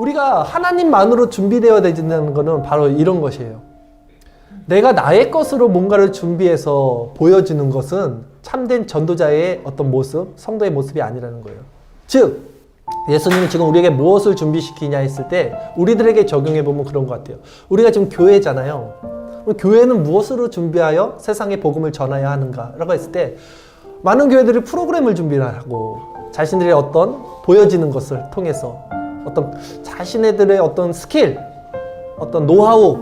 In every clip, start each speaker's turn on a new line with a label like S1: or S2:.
S1: 우리가 하나님만으로 준비되어야 되는 것은 바로 이런 것이에요. 내가 나의 것으로 뭔가를 준비해서 보여주는 것은 참된 전도자의 어떤 모습, 성도의 모습이 아니라는 거예요. 즉, 예수님이 지금 우리에게 무엇을 준비시키냐 했을 때 우리들에게 적용해 보면 그런 것 같아요. 우리가 지금 교회잖아요. 교회는 무엇으로 준비하여 세상에 복음을 전해야 하는가라고 했을 때 많은 교회들이 프로그램을 준비를 하고 자신들의 어떤 보여지는 것을 통해서 어떤 자신들의 어떤 스킬, 어떤 노하우,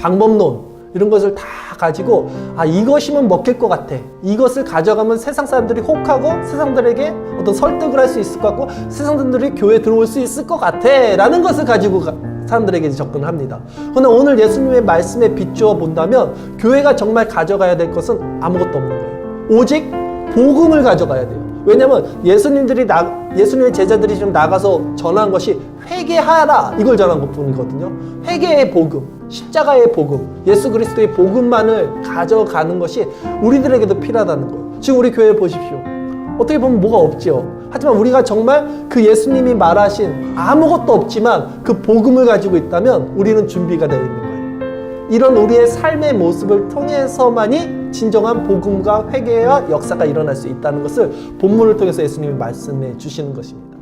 S1: 방법론 이런 것을 다 가지고 아 이것이면 먹힐 것 같아. 이것을 가져가면 세상 사람들이 혹하고 세상 사람들에게 어떤 설득을 할 수 있을 것 같고 세상 사람들이 교회에 들어올 수 있을 것 같아라는 것을 가지고 가- 사람들에게 접근을 합니다. 그러나 오늘 예수님의 말씀에 비추어 본다면 교회가 정말 가져가야 될 것은 아무것도 없는 거예요. 오직 복음을 가져가야 돼요. 왜냐하면 예수님들이 나, 예수님의 제자들이 좀 나가서 전한 것이 회개하라 이걸 전한 것뿐이거든요. 회개의 복음, 십자가의 복음, 예수 그리스도의 복음만을 가져가는 것이 우리들에게도 필요하다는 거예요. 지금 우리 교회 보십시오. 어떻게 보면 뭐가 없죠. 하지만 우리가 정말 그 예수님이 말하신 아무것도 없지만 그 복음을 가지고 있다면 우리는 준비가 되어 있는 거예요. 이런 우리의 삶의 모습을 통해서만이 진정한 복음과 회개와 역사가 일어날 수 있다는 것을 본문을 통해서 예수님이 말씀해 주시는 것입니다.